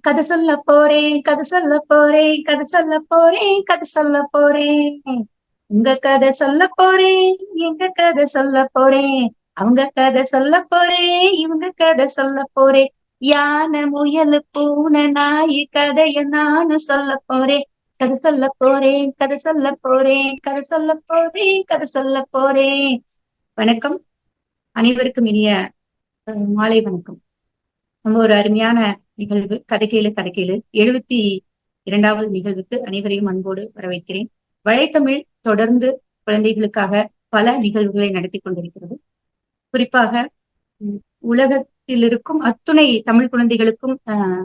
கதை சொல்ல போறேன் கதை சொல்ல போறேன் கதை சொல்ல போறேன் கதை சொல்ல போறேன் உங்க கதை சொல்ல போறேன் எங்க கதை சொல்ல போறேன் அவங்க கதை சொல்ல போறேன் இவங்க கதை சொல்ல போறேன் யானை முயல் பூனை நாய் கதைய நானும் சொல்ல போறேன் கதை சொல்ல போறேன் கதை சொல்ல போறேன் கதை சொல்ல போறேன் கதை சொல்ல போறேன் வணக்கம் அனைவருக்கும் இனிய மாலை வணக்கம் ரொம்ப ஒரு அருமையான நிகழ்வு கதைக்கேளு கதைக்கேளு. எழுபத்தி இரண்டாவது நிகழ்வுக்கு அனைவரையும் அன்போடு வரவேற்கிறேன். வழைத்தமிழ் தொடர்ந்து குழந்தைகளுக்காக பல நிகழ்வுகளை நடத்தி கொண்டிருக்கிறது. குறிப்பாக உலகத்தில் இருக்கும் அத்துணை தமிழ் குழந்தைகளுக்கும் ஆஹ்,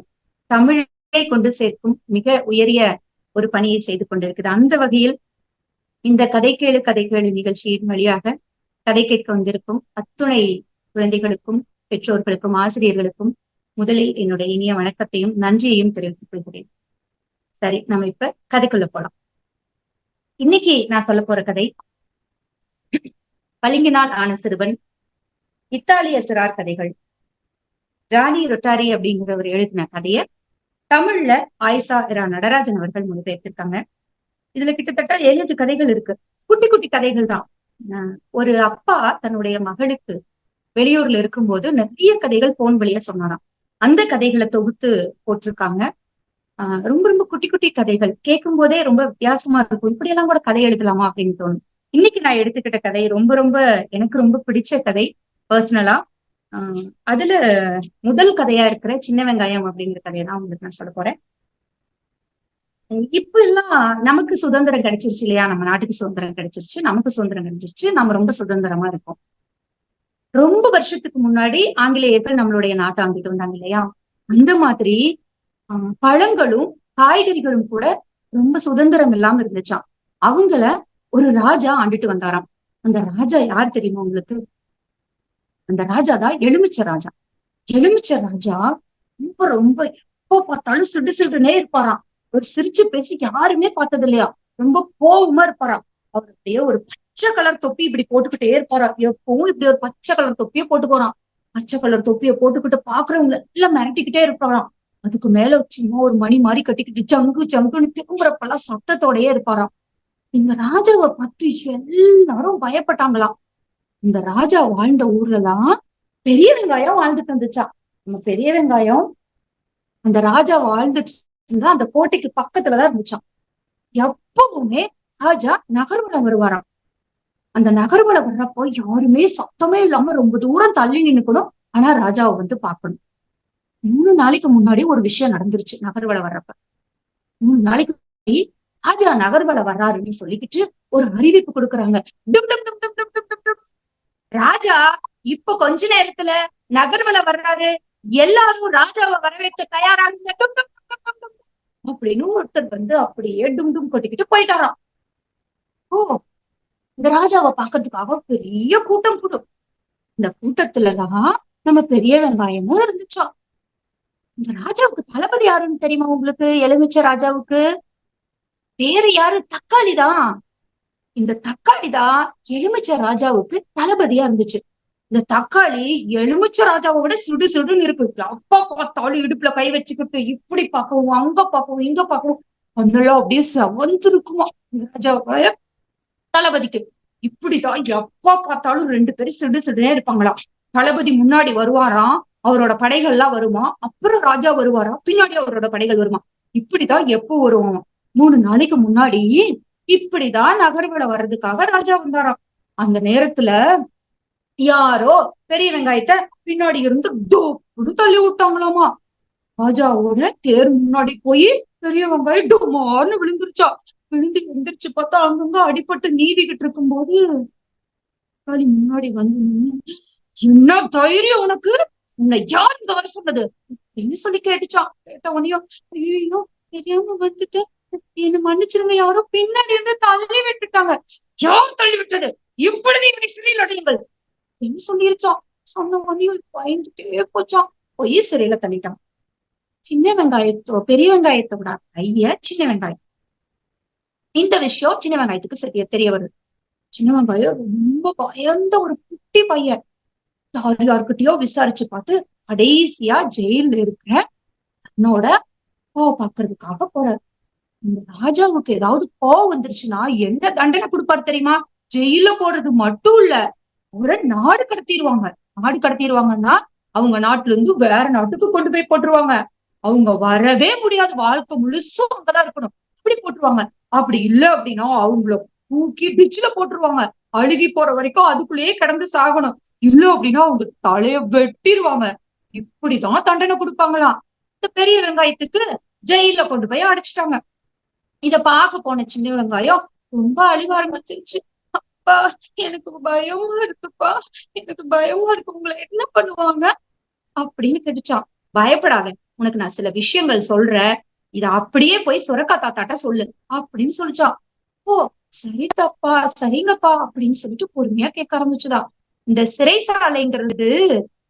தமிழை கொண்டு சேர்க்கும் மிக உயரிய ஒரு பணியை செய்து கொண்டிருக்கிறது. அந்த வகையில் இந்த கதைக்கேளு கதைக்கேளு நிகழ்ச்சியின் வழியாக கதை கேட்க வந்திருக்கும் அத்துணை குழந்தைகளுக்கும் பெற்றோர்களுக்கும் ஆசிரியர்களுக்கும் முதலில் என்னுடைய இனிய வணக்கத்தையும் நன்றியையும் தெரிவித்துக் கொள்கிறேன். சரி நம்ம இப்ப கதைக்குள்ள போலாம். இன்னைக்கு நான் சொல்ல போற கதை பளிங்கினால் ஆன சிறுவன் இத்தாலிய சிறார் கதைகள். ஜானி ரொட்டாரி அப்படிங்கிறவர் எழுதின கதைய தமிழ்ல ஆயிஷா இரா நடராஜன் அவர்கள் மொழிபெயர்த்திருக்காங்க. இதுல கிட்டத்தட்ட எழுபது கதைகள் இருக்கு. குட்டி குட்டி கதைகள் தான். ஒரு அப்பா தன்னுடைய மகளுக்கு வெளியூர்ல இருக்கும்போது நிறைய கதைகள் போன் வழியா சொன்னாராம். அந்த கதைகளை தொகுத்து போட்டிருக்காங்க. ஆஹ் ரொம்ப ரொம்ப குட்டி குட்டி கதைகள். கேட்கும் போதே ரொம்ப வித்தியாசமா இருக்கும். இப்படி எல்லாம் கூட கதை எழுதலாமா அப்படின்னு தோணும். இன்னைக்கு நான் எடுத்துக்கிட்ட கதை ரொம்ப ரொம்ப எனக்கு ரொம்ப பிடிச்ச கதை பர்சனலா ஆஹ் அதுல முதல் கதையா இருக்கிற சின்ன வெங்காயம் அப்படிங்கிற கதையை தான் உங்களுக்கு நான் சொல்ல போறேன். இப்ப எல்லாம் நமக்கு சுதந்திரம் கிடைச்சிருச்சு இல்லையா? நம்ம நாட்டுக்கு சுதந்திரம் கிடைச்சிருச்சு நமக்கு சுதந்திரம் கிடைச்சிருச்சு நம்ம ரொம்ப சுதந்திரமா இருக்கோம். ரொம்ப வருஷத்துக்கு முன்னாடி ஆங்கிலேயர்கள் நம்மளுடைய நாட்டை ஆண்டுட்டு வந்தாங்க இல்லையா? அந்த மாதிரி ஆஹ் பழங்களும் காய்கறிகளும் கூட ரொம்ப சுதந்திரம் இல்லாம இருந்துச்சாம். அவங்கள ஒரு ராஜா ஆண்டுட்டு வந்தாராம். அந்த ராஜா யார் தெரியுமா உங்களுக்கு? அந்த ராஜா தான் எலுமிச்ச ராஜா. எலுமிச்ச ராஜா ரொம்ப ரொம்ப எப்போ பார்த்தாலும் சிடு சிடுனே இருப்பாராம். ஒரு சிரிச்சு பேசி யாருமே பார்த்தது இல்லையா ரொம்ப கோவமா இருப்பாராம். அவர் அப்படியே ஒரு பச்சை கலர் தொப்பி இப்படி போட்டுக்கிட்டே இருப்பாரா எப்பவும் இப்படி ஒரு பச்சை கலர் தொப்பியை போட்டுக்கோறான். பச்சை கலர் தொப்பியை போட்டுக்கிட்டு பாக்குறவங்களை எல்லாம் மிரட்டிக்கிட்டே இருப்பாராம். அதுக்கு மேல சும்மா ஒரு மணி மாதிரி கட்டிக்கிட்டு ஜங்கு ஜங்குன்னு திரும்புறப்பெல்லாம் சத்தத்தோடயே இருப்பாராம். இந்த ராஜாவை பத்தி எல்லாரும் பயப்பட்டாங்களாம். இந்த ராஜா வாழ்ந்த ஊர்லதான் பெரிய வெங்காயம் வாழ்ந்துட்டு இருந்துச்சா? நம்ம பெரிய வெங்காயம் அந்த ராஜா வாழ்ந்துட்டு இருந்தா அந்த கோட்டைக்கு பக்கத்துலதான் இருந்துச்சாம். எப்பவுமே ராஜா நகர்வுல வருவாராம். அந்த நகர்வுல வர்றப்போ யாருமே சத்தமே இல்லாம ரொம்ப தூரம் தள்ளி நின்னுக்கணும் ஆனா ராஜாவை வந்து பாக்கணும் மூணு நாளைக்கு முன்னாடி ஒரு விஷயம் நடந்துருச்சு நகர்வலை வர்றப்ப மூணு நாளைக்கு ராஜா நகர்வலை வர்றாருன்னு சொல்லிக்கிட்டு ஒரு அறிவிப்பு கொடுக்குறாங்க ராஜா இப்ப கொஞ்ச நேரத்துல நகர்வலை வர்றாரு எல்லாரும் ராஜாவை வரவேற்க தயாராகுங்க அப்படின்னு ஒருத்தர் வந்து அப்படியே டும் டும் கொட்டிக்கிட்டு போயிட்டாராம் ஓ இந்த ராஜாவை பாக்குறதுக்காக பெரிய கூட்டம் கூடும். இந்த கூட்டத்துலதான் நம்ம பெரிய வெங்காயமும் இருந்துச்சோம் இந்த ராஜாவுக்கு தளபதி யாருன்னு தெரியுமா உங்களுக்கு? எலுமிச்ச ராஜாவுக்கு? வேற யாரு? தக்காளி தான் இந்த தக்காளி தான் எலுமிச்ச ராஜாவுக்கு தளபதியா இருந்துச்சு. இந்த தக்காளி எலுமிச்ச ராஜாவை விட சுடு சுடுன்னு இருக்கு. அப்பா பார்த்தாலும் இடுப்புல கை வச்சுக்கிட்டு இப்படி பார்க்கவும் அங்க பார்க்கவும் இங்க பார்க்கவும். கண்ணெல்லாம் அப்படியே செவந்து இருக்குமா இந்த ராஜாவோட தளபதிக்கு. இப்படிதான் எப்ப பார்த்தாலும் ரெண்டு பேரும் சிடு சிடுனே இருப்பாங்களாம் தளபதி முன்னாடி வருவாராம் அவரோட படைகள்லாம் வருமா அப்புறம் ராஜா வருவாராம் பின்னாடி அவரோட படைகள் வருமா. இப்படிதான் எப்போ வருவான் மூணு நாளைக்கு முன்னாடி இப்படிதான் நகர்வுல வர்றதுக்காக ராஜா வந்தாராம். அந்த நேரத்துல யாரோ பெரிய வெங்காயத்தை பின்னாடி இருந்து டோப்புன்னு தள்ளி விட்டாங்களாமா. ராஜாவோட தேர் முன்னாடி போய் பெரிய வெங்காயம் டொமார்னு விழுந்துருச்சா. விழுந்து எந்திரிச்சு பார்த்தா அங்கங்க அடிபட்டு நீவிக்கிட்டு இருக்கும்போது தக்காளி முன்னாடி வந்து என்ன தைரியம் உனக்கு? உன்னை யார் இங்க வர சொன்னது? அப்படின்னு சொல்லி கேட்டுச்சான் கேட்ட உனையோ ஐயோ தெரியாம வந்துட்டு என்ன மன்னிச்சிருங்க யாரோ பின்னாடி இருந்து தள்ளி விட்டுட்டாங்க. யார் தள்ளி விட்டது? இப்பொழுது இவனை சிறையில் அடையுங்கள். அப்படின்னு சொல்லிருச்சான் சொன்ன உடனே பயந்துட்டே போச்சான் போய் சிறையில தள்ளிட்டான். சின்ன வெங்காயத்தோ பெரிய வெங்காயத்தோட ஐயா சின்ன வெங்காயம். இந்த விஷயம் சின்ன வெங்காயத்துக்கு சரிய தெரிய வருது. சின்ன வெங்காயம் ரொம்ப பயந்த ஒரு குட்டி பையன். யார் யார்கிட்டயோ விசாரிச்சு பார்த்து கடைசியா ஜெயில இருக்கிற தன்னோட கோவம் பாக்குறதுக்காக போறாரு. இந்த ராஜாவுக்கு ஏதாவது கோவம் வந்துருச்சுன்னா என்ன தண்டனை கொடுப்பாரு தெரியுமா? ஜெயில போடுறது மட்டும் இல்ல அவரை நாடு கடத்திடுவாங்க. நாடு கடத்திடுவாங்கன்னா அவங்க நாட்டுல இருந்து வேற நாட்டுக்கு கொண்டு போய் போட்டுருவாங்க. அவங்க வரவே முடியாது. வாழ்க்கை முழுசும் அங்கதான் இருக்கணும். அப்படி போட்டுருவாங்க. அப்படி இல்ல அப்படின்னா அவங்கள தூக்கி டிச்சுல போட்டுருவாங்க. அழுகி போற வரைக்கும் அதுக்குள்ளேயே கிடந்து சாகணும். இல்ல அப்படின்னா அவங்க தலைய வெட்டிடுவாங்க இப்படிதான் தண்டனை கொடுப்பாங்களாம். இந்த பெரிய வெங்காயத்துக்கு ஜெயில கொண்டு போய் அடைச்சிட்டாங்க. இத பார்க்க போன சின்ன வெங்காயம் ரொம்ப அழுக ஆரம்பிச்சிருச்சு அப்பா எனக்கு பயமா இருக்குப்பா. எனக்கு பயமா இருக்கு. உங்களை என்ன பண்ணுவாங்க? அப்படின்னு கேட்டுச்சான் பயப்படாத. உனக்கு நான் சில விஷயங்கள் சொல்றேன். இத அப்படியே போய் சுரக்கா தாத்தாட்ட சொல்லு அப்படின்னு சொல்லிச்சா. ஓ சரி தப்பா சரிங்கப்பா அப்படின்னு சொல்லிட்டு பொறுமையா கேட்க ஆரம்பிச்சுதா. இந்த சிறைசாலைங்கிறது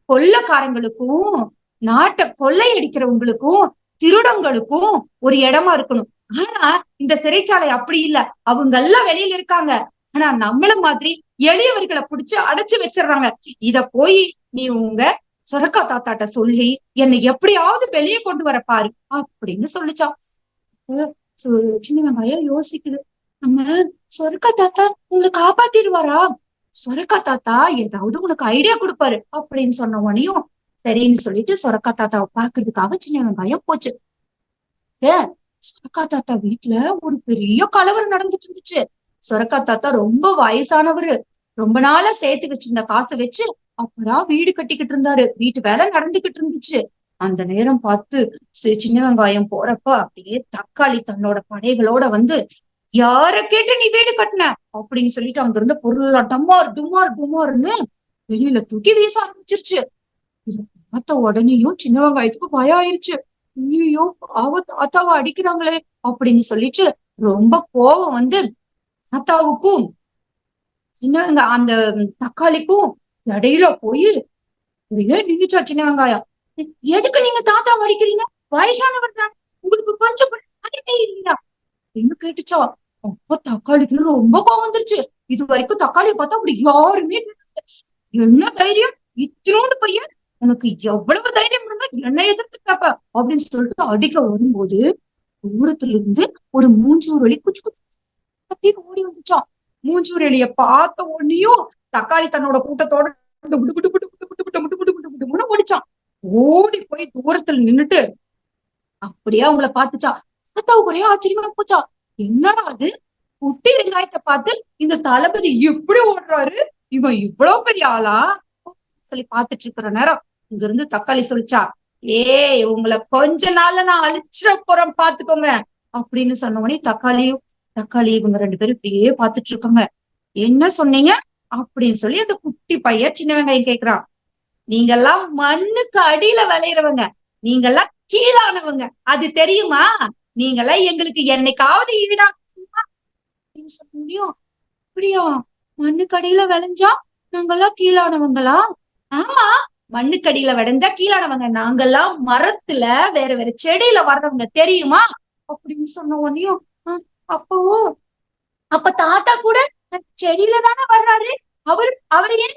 கொள்ளக்காரங்களுக்கும் நாட்டை கொள்ளையடிக்கிறவங்களுக்கும் திருடங்களுக்கும் ஒரு இடமா இருக்கணும். ஆனா இந்த சிறைச்சாலை அப்படி இல்ல. அவங்க எல்லாம் வெளியில இருக்காங்க. ஆனா நம்மள மாதிரி எளியவர்களை புடிச்சு அடைச்சு வச்சிடுறாங்க. இத போய் நீ உங்க சொரக்கா தாத்தாட்ட சொல்லி என்னை எப்படியாவது வெளியே கொண்டு வர பாரு அப்படின்னு சொல்லிச்சான். சின்ன வெங்காயம் யோசிக்குது. நம்ம சொரக்கா தாத்தா உங்களை காப்பாத்திடுவாரா? சொரக்கா தாத்தா ஏதாவது உனக்கு ஐடியா கொடுப்பாரு அப்படின்னு சொன்ன உடனேயும் சரின்னு சொல்லிட்டு சொரக்கா தாத்தாவை பாக்குறதுக்காக சின்ன வெங்காயம் போச்சு. சொரக்கா தாத்தா வீட்டுல ஒரு பெரிய கலவரம் நடந்துட்டு இருந்துச்சு. சொரக்கா தாத்தா ரொம்ப வயசானவரு. ரொம்ப நாளா சேர்த்து வச்சிருந்த காசை வச்சு அப்பதான் வீடு கட்டிக்கிட்டு இருந்தாரு. வீட்டு வேலை நடந்துகிட்டு இருந்துச்சு. அந்த நேரம் பார்த்து சின்ன வெங்காயம் போறப்ப அப்படியே தக்காளி தன்னோட படைகளோட வந்து யார கேட்டு நீ வீடு கட்டின? அப்படின்னு சொல்லிட்டு அங்க இருந்த பொருள் டம்மார் டுமார் டுமார்னு வெளியில தூக்கி வீச ஆரம்பிச்சிருச்சு. இத பார்த்த உடனேயும் சின்ன வெங்காயத்துக்கு பயம் ஆயிருச்சு ஐயோ அவ தாத்தாவை அடிக்கிறாங்களே அப்படின்னு சொல்லிட்டு ரொம்ப கோவம் வந்து தாத்தாவுக்கும் சின்ன வெங்காயம் அந்த தக்காளிக்கும் இடையில போய் அப்படியே நின்றுச்சா சின்ன வெங்காயம். எதுக்கு நீங்க தாத்தா வடிக்கிறீங்க வயசானவர் தான். உங்களுக்கு கொஞ்சம் அறிவே இல்லையா? அப்படின்னு கேட்டுச்சா. அப்ப தக்காளிக்கு ரொம்ப கோவம் வந்துருச்சு. இது வரைக்கும் தக்காளியை பார்த்தா அப்படி யாருமே என்ன தைரியம்? இத்தினோண்டு பையன்? உனக்கு எவ்வளவு தைரியம் இருந்தா என்ன எதிர்த்து கேப்ப? அப்படின்னு சொல்லிட்டு அடிக்க வரும்போது தூரத்துல இருந்து ஒரு மூஞ்சூர் வழி குச்சு குச்சு ஓடி வந்துச்சான் மூஞ்சூர் எலிய பார்த்த உடனேயும் தக்காளி தன்னோட கூட்டத்தோட ஓடிச்சான் ஓடி போய் தூரத்துல நின்னுட்டு அப்படியே அவங்கள பாத்துச்சா தாத்தாவுக்கு ஒரே ஆச்சரியமா போச்சா என்னடா அது குட்டி வெங்காயத்தை பார்த்து இந்த தளபதி எப்படி ஓடுறாரு இவன் இவ்வளவு பெரிய ஆளா சொல்லி பாத்துட்டு இருக்கிற நேரம் இங்க இருந்து தக்காளி சொல்லிச்சா ஏய் உங்களை கொஞ்ச நாள்ல நான் அழிச்சிட போறேன் பாத்துக்கோங்க அப்படின்னு சொன்ன உடனே தக்காளியும் தக்காளி இவங்க ரெண்டு பேரும் இப்படியே பாத்துட்டு இருக்காங்க. என்ன சொன்னீங்க? அப்படின்னு சொல்லி அந்த குட்டி பையன் சின்ன வெங்காயம் கேக்குறான். நீங்கெல்லாம் மண்ணுக்கு அடியில விளையிறவங்க. நீங்கெல்லாம் கீழானவங்க. அது தெரியுமா? நீங்கெல்லாம் எங்களுக்கு என்னைக்காவது ஈடா சொல்ல முடியும்? அப்படியா? மண்ணுக்கடியில விளைஞ்சா நாங்கெல்லாம் கீழானவங்களா? ஆமா. மண்ணுக்கடியில விளைஞ்சா கீழானவங்க. நாங்கெல்லாம் மரத்துல வேற வேற செடியில வர்றவங்க. தெரியுமா? அப்படின்னு சொன்ன உடனே அப்போ அப்ப தாத்தா கூட செடியில தானே வர்றாரு? அவரு அவர் ஏன்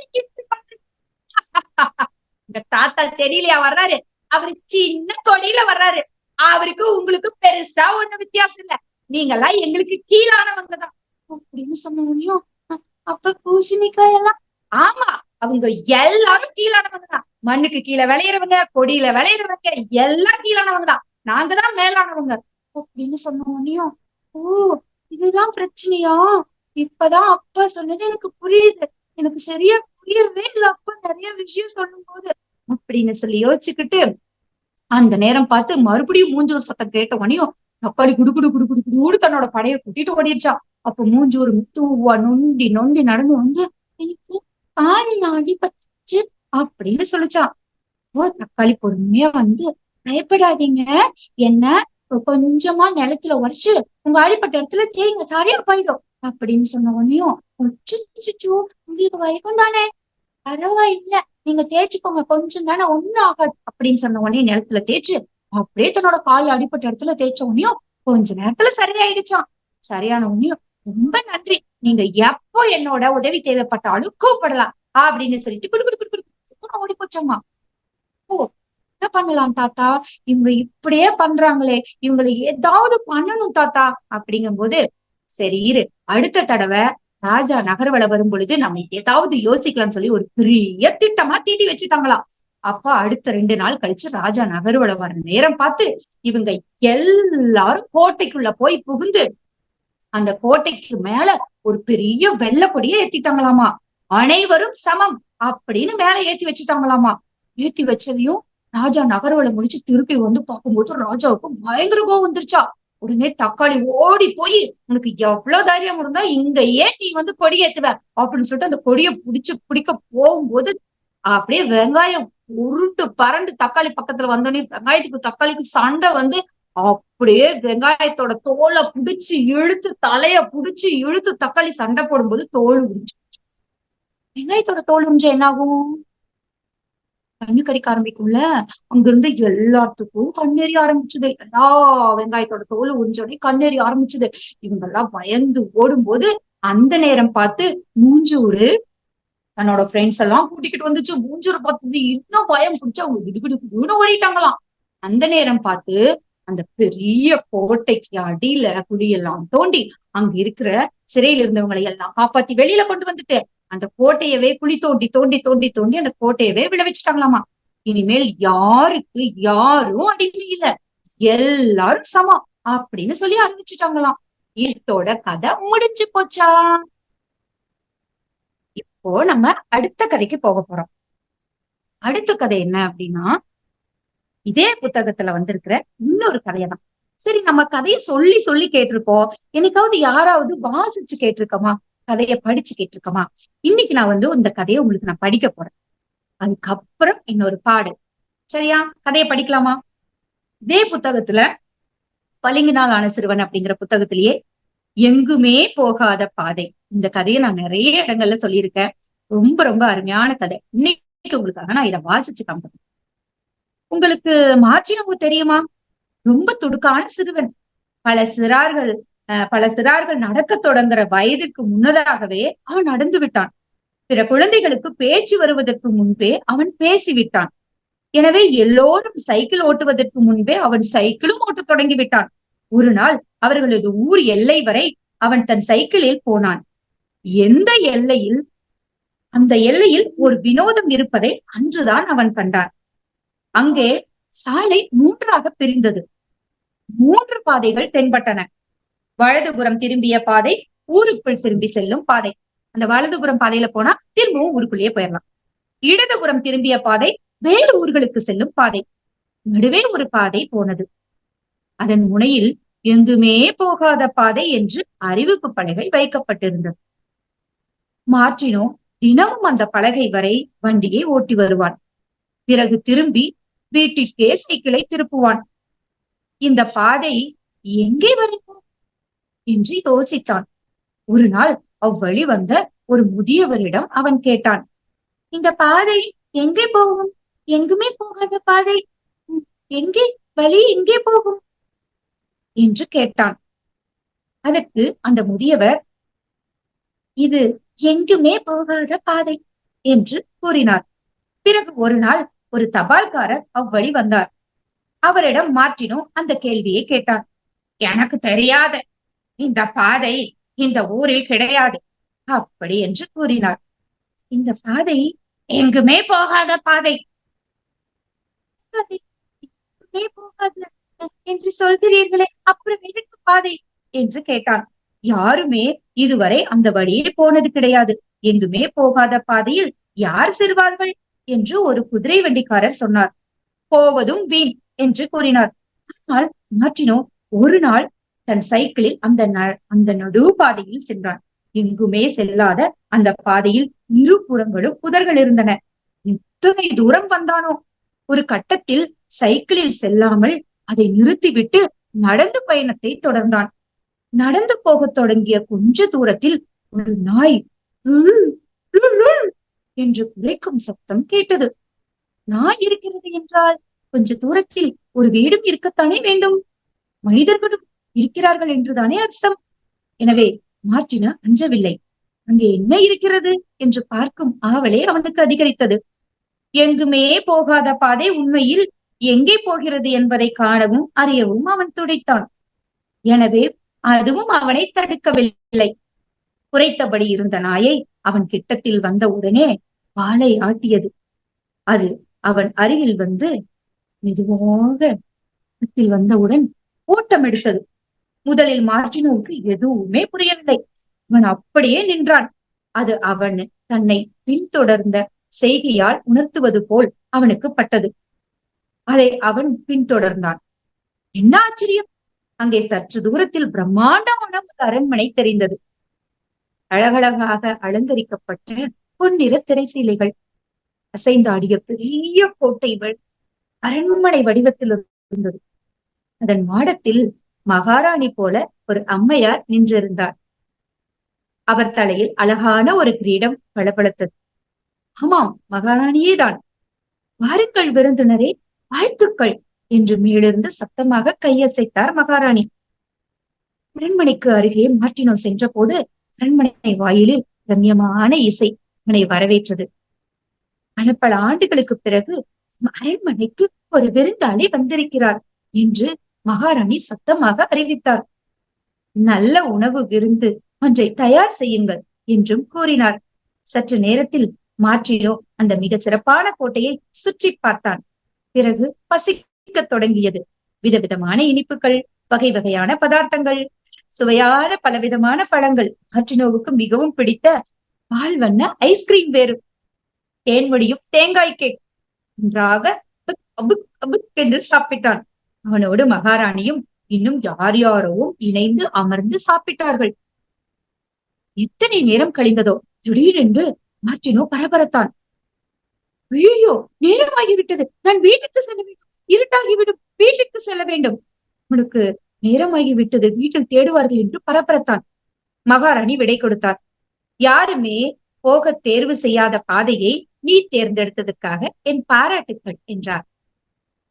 இந்த தாத்தா செடியிலயா வர்றாரு? அவரு சின்ன கொடியில வர்றாரு. அவருக்கு உங்களுக்கு பெருசா ஒண்ணு வித்தியாசம் இல்ல. நீங்க எல்லாம் எங்களுக்கு கீழானவங்க தான். அப்படின்னு சொன்ன முடியும் அப்ப பூசணிக்காய் எல்லாம் ஆமா அவங்க எல்லாரும் கீழானவங்க தான். மண்ணுக்கு கீழே விளையிறவங்க கொடியில விளையிறவங்க எல்லாம் கீழானவங்க தான். நாங்க தான் மேலானவங்க. அப்படின்னு சொன்ன முடியும் ஓ இதுதான் பிரச்சனையா? இப்பதான் அப்பா சொன்னது எனக்கு புரியுது. எனக்கு சரியா புரியவே இல்ல. அப்பா நிறைய விஷயம் சொல்லும் போது அப்படின்னு சொல்லி யோசிச்சுக்கிட்டு அந்த நேரம் பார்த்து மறுபடியும் மூஞ்சூர் சத்தம் கேட்ட உடனேயும் தக்காளி குடு குடு குடு குடு குடு தன்னோட படைய கூட்டிட்டு ஓடிடுச்சா அப்ப மூஞ்சூர் தூவா நொண்டி நொண்டி நடந்து வந்து எனக்கு காலில் அடிபட்டுச்சு அப்படின்னு சொல்லிச்சான் ஓ தக்காளி பொறுமையா வந்து பயப்படாதீங்க. என்ன கொஞ்சமா நிலத்துல உரைச்சு உங்க அடிப்பட்ட இடத்துல தேங்க சரியா போயிடும். அப்படின்னு சொன்ன உடனேயும் உங்களுக்கு வரைக்கும் தானே. பரவாயில்ல நீங்க தேய்ச்சுக்கோங்க கொஞ்சம் தானே ஒண்ணும் ஆகாது அப்படின்னு சொன்ன உடனே நிலத்துல தேய்ச்சு அப்படியே தன்னோட கால் அடிப்பட்ட இடத்துல தேய்ச்ச உடனேயும் கொஞ்ச நேரத்துல சரியாயிடுச்சான் சரியான உடனேயும் ரொம்ப நன்றி. நீங்க எப்போ என்னோட உதவி தேவைப்பட்டாலும் கூப்பிடலாம் அப்படின்னு சொல்லிட்டு குடு குடு குடு குடு ஓடி போச்சோமா. ஓ என்ன பண்ணலாம் தாத்தா? இவங்க இப்படியே பண்றாங்களே. இவங்களை ஏதாவது பண்ணணும் தாத்தா. அப்படிங்கும் போது சரி இரு. அடுத்த தடவை ராஜா நகர்வல வரும் பொழுது நம்ம ஏதாவது யோசிக்கலாம்னு சொல்லி ஒரு பெரிய திட்டமா தீட்டி வச்சுட்டாங்களாம். அப்பா அடுத்த ரெண்டு நாள் கழிச்சு ராஜா நகர்வல வர நேரம் பார்த்து இவங்க எல்லாரும் கோட்டைக்குள்ள போய் புகுந்து அந்த கோட்டைக்கு மேல ஒரு பெரிய வெள்ள கொடிய ஏத்திட்டாங்களாமா. அனைவரும் சமம் அப்படின்னு மேல ஏத்தி வச்சுட்டாங்களாமா. ஏத்தி வச்சதையும் ராஜா நகர்வலை முடிச்சு திருப்பி வந்து பார்க்கும்போது ராஜாவுக்கு பயங்கர கோவம் வந்துருச்சா. உடனே தக்காளி ஓடி போய் உனக்கு எவ்வளவு தைரியம் இருந்தா இங்க ஏன் நீ வந்து கொடி ஏத்துவ? அப்படின்னு சொல்லிட்டு அந்த கொடியை புடிச்சு பிடிக்க போகும்போது அப்படியே வெங்காயம் உருண்டு பரண்டு தக்காளி பக்கத்துல வந்தோடனே வெங்காயத்துக்கு தக்காளிக்கு சண்டை வந்து அப்படியே வெங்காயத்தோட தோலை புடிச்சு இழுத்து தலைய புடிச்சு இழுத்து தக்காளி சண்டை போடும்போது தோல் உரிஞ்சு வெங்காயத்தோட தோல் உறிஞ்சா என்ன ஆகும் கண்ணு கறிக்க ஆரம்பிக்கும்ல? அங்கிருந்து எல்லாத்துக்கும் கண்ணெறி ஆரம்பிச்சுது. எல்லா வெங்காயத்தோட தோல் உறிஞ்சோடனே கண்ணெறி ஆரம்பிச்சுது. இவங்க எல்லாம் பயந்து ஓடும்போது அந்த நேரம் பார்த்து மூஞ்சூரு தன்னோட ஃப்ரெண்ட்ஸ் எல்லாம் கூட்டிக்கிட்டு வந்துச்சு. மூஞ்சூரை பார்த்தது. இன்னும் பயம் பிடிச்சு அவங்க கிடுகிடுன்னு ஓடிட்டாங்களாம். அந்த நேரம் பார்த்து அந்த பெரிய கோட்டைக்கு அடியில குழியெல்லாம் தோண்டி அங்க இருக்கிற சிறையில இருந்தவங்களை எல்லாம் காப்பாத்தி வெளியில கொண்டு வந்துட்டு அந்த கோட்டையவே குழி தோண்டி தோண்டி தோண்டி தோண்டி அந்த கோட்டையவே விளைவிச்சிட்டாங்களாமா. இனிமேல் யாருக்கு யாரும் அடிமை இல்ல. எல்லாரும் சமம் அப்படின்னு சொல்லி ஆரம்பிச்சுட்டாங்களாம் இத்தோட கதை முடிஞ்சு போச்சா? இப்போ நம்ம அடுத்த கதைக்கு போக போறோம். அடுத்த கதை என்ன அப்படின்னா இதே புத்தகத்துல வந்திருக்கிற இன்னொரு கதையதான். சரி நம்ம கதையை சொல்லி சொல்லி கேட்டிருக்கோம். என்னைக்காவது யாராவது வாசிச்சு கேட்டிருக்கோமா? கதையை படிச்சு கேட்டிருக்கோமா? இன்னைக்கு நான் வந்து இந்த கதையை உங்களுக்கு நான் படிக்க போறேன். அதுக்கப்புறம் இன்னொரு பாடு சரியா? கதையை படிக்கலாமா? இதே புத்தகத்துல பளிங்கினால் ஆன சிறுவன் அப்படிங்கிற புத்தகத்திலேயே எங்குமே போகாத பாதை. இந்த கதையை நான் நிறைய இடங்கள்ல சொல்லியிருக்கேன். ரொம்ப ரொம்ப அருமையான கதை. இன்னைக்கு உங்களுக்காக நான் இதை வாசிச்சு காமிப்பேன் உங்களுக்கு மார்ச்சினவு தெரியுமா? ரொம்ப துடுக்கான சிறுவன். பல சிறார்கள் பல சிறார்கள் நடக்க தொடங்குற வயதுக்கு முன்னதாகவே அவன் நடந்து விட்டான். பிற குழந்தைகளுக்கு பேச்சு வருவதற்கு முன்பே அவன் பேசிவிட்டான். எனவே எல்லோரும் சைக்கிள் ஓட்டுவதற்கு முன்பே அவன் சைக்கிளும் ஓட்டத் தொடங்கி விட்டான் ஒரு நாள் அவர்களது ஊர் எல்லை வரை அவன் தன் சைக்கிளில் போனான். எந்த எல்லையில்? அந்த எல்லையில் ஒரு வினோதம் இருப்பதை அன்றுதான் அவன் கண்டான். அங்கே சாலை மூன்றாக பிரிந்தது. மூன்று பாதைகள் தென்பட்டன. வலதுபுறம் திரும்பிய பாதை ஊருக்குள் திரும்பி செல்லும் பாதை. அந்த வலதுபுறம் பாதையில போனா திரும்பவும் ஊருக்குள்ளேயே போயிடலாம் இடதுபுறம் திரும்பிய பாதை வேறு ஊர்களுக்கு செல்லும் பாதை. நடுவே ஒரு பாதை போனது. அதன் முனையில் எங்குமே போகாத பாதை என்று அறிவிப்பு பலகை வைக்கப்பட்டிருந்தது. மார்டினோ தினமும் அந்த பலகை வரை வண்டியை ஓட்டி வருவான். பிறகு திரும்பி வீட்டிற்கே சைக்கிளை திருப்புவான். இந்த பாதை எங்கே வரைக்கும் என்று யோசித்தான். ஒரு நாள் அவ்வழி வந்த ஒரு முதியவரிடம் அவன் கேட்டான் இந்த பாதை எங்கே போகும்? எங்குமே போகாத பாதை. எங்கே வழி எங்கே போகும்? என்று கேட்டான். அதற்கு அந்த முதியவர் இது எங்குமே போகாத பாதை என்று கூறினார். பிறகு ஒரு நாள் ஒரு தபால்காரர் அவ்வழி வந்தார். அவரிடம் மார்டினோ அந்த கேள்வியை கேட்டான் எனக்கு தெரியாத. இந்த பாதை இந்த ஊரில் கிடையாது. அப்படி என்று கூறினார். இந்த பாதை எங்குமே போகாத பாதை. போகாது என்று சொல்கிறீர்களே அப்புறம் எதுக்கு பாதை? என்று கேட்டான். யாருமே இதுவரை அந்த வழியே போனது கிடையாது. எங்குமே போகாத பாதையில் யார் செல்வார்கள் என்று ஒரு குதிரை வண்டிக்காரர் சொன்னார். போவதும் வீண் என்று கூறினார். ஆனால் மாற்றினோ ஒரு நாள் தன் சைக்கிளில் அந்த அந்த நடு பாதையில் சென்றான். எங்குமே செல்லாத அந்த பாதையில் இரு புறங்களும் புதர்கள் இருந்தன. எத்தனை தூரம் வந்தானோ? ஒரு கட்டத்தில் சைக்கிளில் செல்லாமல் அதை நிறுத்திவிட்டு நடந்து பயணத்தை தொடர்ந்தான். நடந்து போகத் தொடங்கிய கொஞ்ச தூரத்தில் ஒரு நாய் என்று குறைக்கும் சத்தம் கேட்டது. நாய் இருக்கிறது என்றால் கொஞ்ச தூரத்தில் ஒரு வீடும் இருக்கத்தானே வேண்டும்? மனிதர்களும் இருக்கிறார்கள் என்றுதானே அர்த்தம்? எனவே மார்டினா அஞ்சவில்லை. அங்கே என்ன இருக்கிறது? என்று பார்க்கும் ஆவலே அவனுக்கு அதிகரித்தது. எங்குமே போகாத பாதை உண்மையில் எங்கே போகிறது என்பதை காணவும் அறியவும் அவன் துடைத்தான். எனவே அதுவும் அவனை தடுக்கவில்லை. குறைத்தபடி இருந்த நாயை அவன் கிட்டத்தில் வந்த உடனே வாளை ஆட்டியது. அது அவன் அருகில் வந்து மெதுவாக வந்தவுடன் ஓட்டம் எடுத்தது. முதலில் மார்ஜினோவுக்கு எதுவுமே புரியவில்லை. அவன் அப்படியே நின்றான். அது அவன் தன்னை பின்தொடர்ந்த செய்கையால் உணர்த்துவது போல் அவனுக்கு பட்டது. அதை அவன் பின்தொடர்ந்தான். என்ன ஆச்சரியம்? அங்கே சற்று தூரத்தில் பிரம்மாண்டமான ஒரு அரண்மனை தெரிந்தது. அழகழகாக அலங்கரிக்கப்பட்ட பொன்னிற திரைசீலைகள். அசைந்தாடிய பெரிய கோட்டைகள் அரண்மனை வடிவத்தில் இருந்தது அதன் மாடத்தில் மகாராணி போல ஒரு அம்மையார் நின்றிருந்தார். அவர் தலையில் அழகான ஒரு கிரீடம் பளபளத்தது. ஆமாம் மகாராணியே தான் வாருங்கள் விருந்தினரே வாழ்த்துக்கள் என்று மேலிருந்து சத்தமாக கையசைத்தார் மகாராணி. அரண்மனைக்கு அருகே மார்டினோ சென்ற போது அரண்மனை வாயிலில் ரம்யமான இசை அவனை வரவேற்றது. பல பல ஆண்டுகளுக்கு பிறகு அரண்மனைக்கு ஒரு விருந்தாளி வந்திருக்கிறார் என்று மகாராணி சத்தமாக அறிவித்தார். நல்ல உணவு விருந்து ஒன்றை தயார் செய்யுங்கள் என்றும் கூறினார். சற்று நேரத்தில் மாற்றிலோ அந்த மிக சிறப்பான கோட்டையை சுற்றி பார்த்தான். பிறகு பசிக்க தொடங்கியது. விதவிதமான இனிப்புகள் வகை வகையான பதார்த்தங்கள் சுவையான பலவிதமான பழங்கள் மாற்றினோவுக்கு மிகவும் பிடித்த பால் வண்ண ஐஸ்கிரீம் வேறு. தேன்மொழியும் தேங்காய் கேக். நன்றாக அபுக் அபுக் என்று சாப்பிட்டான். அவனோடு மகாராணியும் இன்னும் யார் யாரோ இணைந்து அமர்ந்து சாப்பிட்டார்கள். எத்தனை நேரம் கழிந்ததோ திடீரென்று மார்டினோ பரபரத்தான். ஐயோ நேரமாகிவிட்டது. நான் வீட்டுக்கு செல்ல வேண்டும். இருட்டாகிவிடும். வீட்டுக்கு செல்ல வேண்டும். உனக்கு நேரமாகிவிட்டது. வீட்டில் தேடுவார்கள் என்று பரபரத்தான். மகாராணி விடை கொடுத்தார். யாருமே போக தேர்வு செய்யாத பாதையை நீ தேர்ந்தெடுத்ததற்காக என் பாராட்டுக்கள் என்றார்.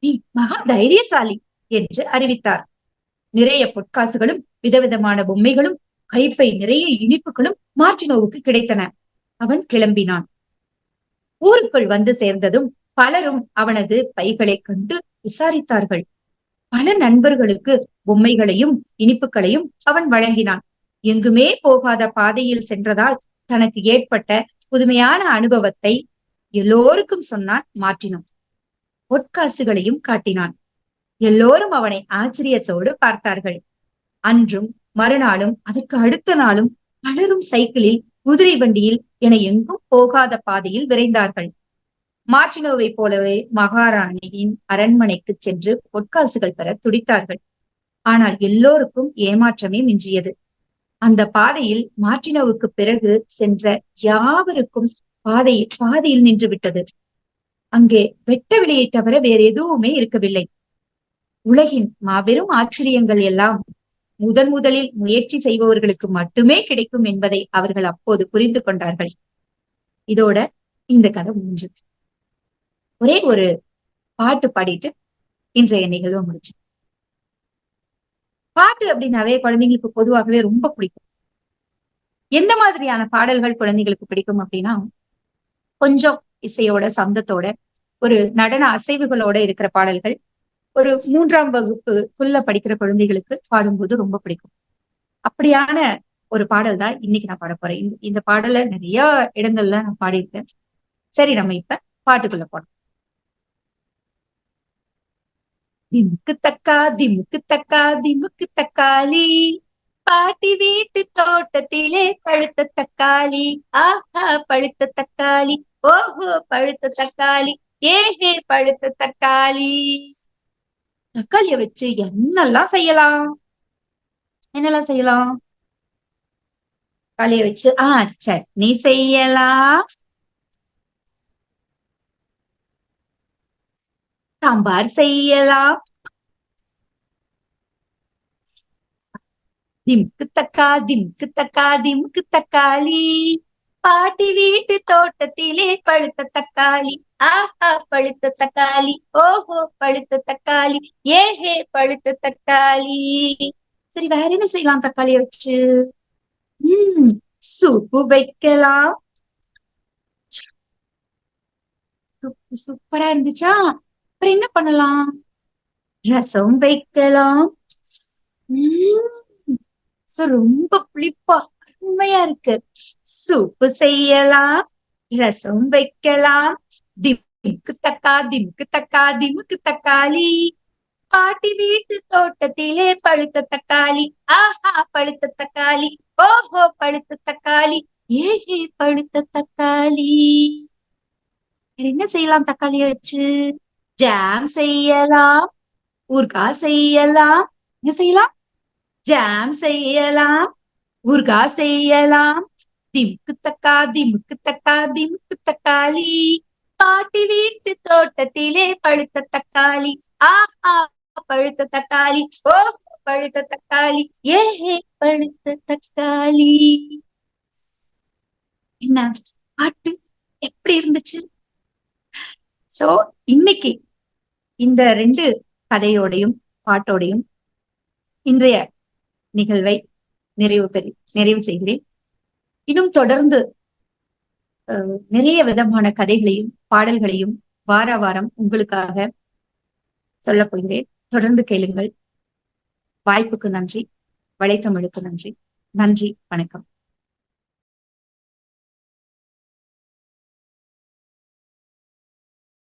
நீ மகா தைரியசாலி. என்று அறிவித்தார். நிறைய பொற்காசுகளும் விதவிதமான பொம்மைகளும் கைப்பை நிறைய இனிப்புகளும் மார்டினோவுக்கு கிடைத்தன. அவன் கிளம்பினான். ஊருக்குள் வந்து சேர்ந்ததும் பலரும் அவனது பைகளை கண்டு விசாரித்தார்கள். பல நண்பர்களுக்கு பொம்மைகளையும் இனிப்புகளையும் அவன் வழங்கினான். எங்குமே போகாத பாதையில் சென்றதால் தனக்கு ஏற்பட்ட புதுமையான அனுபவத்தை எல்லோருக்கும் சொன்னான் மாற்றினோம் பொற்காசுகளையும் காட்டினான். எல்லோரும் அவனை ஆச்சரியத்தோடு பார்த்தார்கள். அன்றும் மறுநாளும் அதற்கு அடுத்த நாளும் பலரும் சைக்கிளில் குதிரை வண்டியில் என எங்கும் போகாத பாதையில் விரைந்தார்கள். மார்டினோவை போலவே மகாராணியின் அரண்மனைக்கு சென்று பொற்காசுகள் பெற துடித்தார்கள். ஆனால் எல்லோருக்கும் ஏமாற்றமே மிஞ்சியது. அந்த பாதையில் மார்டினோவுக்கு பிறகு சென்ற யாவருக்கும் பாதையில் பாதையில் நின்று விட்டது. அங்கே வெட்ட விலையை தவிர வேற எதுவுமே இருக்கவில்லை. உலகின் மாபெரும் ஆச்சரியங்கள் எல்லாம் முதன் முதலில் முயற்சி செய்பவர்களுக்கு மட்டுமே கிடைக்கும் என்பதை அவர்கள் அப்போது புரிந்து கொண்டார்கள். இதோட இந்த கதை முடிஞ்சது. ஒரே ஒரு பாட்டு பாடிட்டு இன்றைய நிகழ்வு முடிச்சு பாட்டு அப்படின்னாவே குழந்தைங்களுக்கு பொதுவாகவே ரொம்ப பிடிக்கும். எந்த மாதிரியான பாடல்கள் குழந்தைங்களுக்கு பிடிக்கும் அப்படின்னா கொஞ்சம் இசையோட சந்தத்தோட ஒரு நடன அசைவுகளோட இருக்கிற பாடல்கள் ஒரு மூன்றாம் வகுப்புக்குள்ள படிக்கிற குழந்தைகளுக்கு பாடும்போது ரொம்ப பிடிக்கும். அப்படியான ஒரு பாடல் தான் இன்னைக்கு நான் பாட போறேன். இந்த பாடலை நிறைய இடங்கள்ல நான் பாடியிருக்கேன். சரி நம்ம இப்ப பாட்டுக்குள்ள போனோம் திமுக்கு தக்கா திமுக்கு தக்கா திமுக்கு தக்காளி. பாட்டி வீட்டு தோட்டத்திலே பழுத்த தக்காளி. ஆஹா பழுத்த தக்காளி. ஓஹோ பழுத்த தக்காளி. ஏஹே பழுத்த தக்காளி. தக்காளிய வச்சு என்னெல்லாம் செய்யலாம்? என்னெல்லாம் செய்யலாம்? தக்காளிய வச்சு ஆஹ் சட்னி செய்யலாம். சாம்பார் செய்யலாம். திமுக்கு தக்கா திமுக்கு தக்கா திமுக்கு தக்காளி. பாட்டி வீட்டு தோட்டத்திலே பழுத்த தக்காளி. ஆஹா பழுத்த தக்காளி. ஓஹோ பழுத்த தக்காளி. ஏஹே பழுத்த தக்காளி. சரி வேற என்ன செய்யலாம் தக்காளிய வச்சு? உம் சூப்பு வைக்கலாம். சூப்பரா இருந்துச்சா? அப்புறம் என்ன பண்ணலாம்? ரசம் வைக்கலாம். ரொம்ப புளிப்பா. உண்மையா இருக்கு. சூப்பு செய்யலாம் ரசம் வைக்கலாம். திமுக்கு தக்கா திமுக்கு தக்கா திமுக்கு தக்காளி. பாட்டி வீட்டு தோட்டத்திலே பழுத்த தக்காளி. ஆஹா பழுத்த தக்காளி. ஓஹோ பழுத்த தக்காளி. ஏஹே பழுத்த தக்காளி. என்ன செய்யலாம் தக்காளிய வச்சு? ஜாம் செய்யலாம் ஊர்கா செய்யலாம். என்ன செய்யலாம்? ஜாம் செய்யலாம். ஊர்கா செய்யலாம். திமுக்கு தக்கா திமுக்கு தக்கா திமுக்கு தக்காளி. பாட்டி வீட்டு தோட்டத்திலே பழுத்த தக்காளி. ஆஹா பழுத்த தக்காளி. ஓ பழுத்த தக்காளி. ஏ பழுத்த தக்காளி. என்ன? பாட்டு எப்படி இருந்துச்சு? சோ இன்னைக்கு இந்த ரெண்டு கதையோடையும் பாட்டோடையும் இன்றைய நிகழ்வை நிறைவு பெறி நிறைவு செய்கிறேன். இன்னும் தொடர்ந்து நிறைய விதமான கதைகளையும் பாடல்களையும் வார வாரம் உங்களுக்காக சொல்ல போகிறேன். தொடர்ந்து கேளுங்கள். வாய்ப்புக்கு நன்றி. வலைத்தமிழுக்கு நன்றி. நன்றி. வணக்கம்.